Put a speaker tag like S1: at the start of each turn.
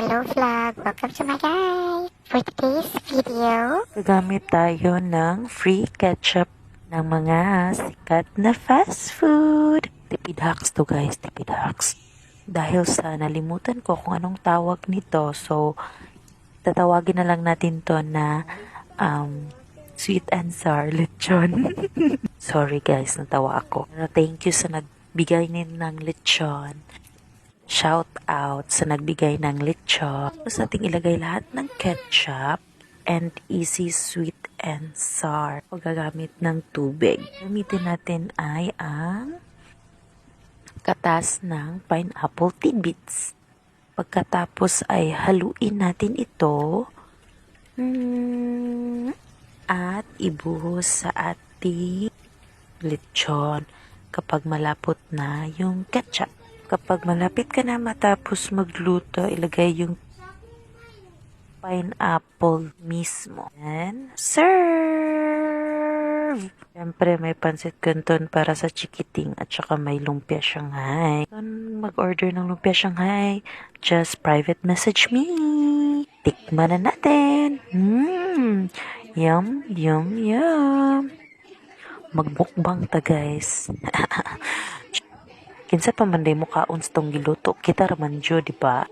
S1: Hello vlog! Welcome to my guys! For today's video,
S2: Gagamit tayo ng free ketchup ng mga sikat na fast food. Tipid hacks to guys, tipid hacks. Dahil sa nalimutan ko kung anong tawag nito, so tatawagin na lang natin to na um, sweet and sour lechon. Sorry guys, natawa ako. Thank you sa nagbigay nin ng lechon. Shout out sa nagbigay ng lechon. Tapos nating ilagay lahat ng ketchup and easy sweet and sour. O gagamit ng tubig. Gamitin natin ay ang katas ng pineapple tidbits. Pagkatapos ay haluin natin ito mm, at ibuhos sa ating lechon kapag malapot na yung ketchup. Kapag malapit ka na matapos magluto, ilagay yung pineapple mismo. And serve! Siyempre, may pansit canton para sa chikiting at saka may lumpia Shanghai. Kung mag-order ng lumpia Shanghai, just private message me. Tikman na natin. Mmm, yum, yum, yum. Magbukbang ta, guys. Kinsa pa man day mo kaon sa tong giluto, kita raman jud, di ba?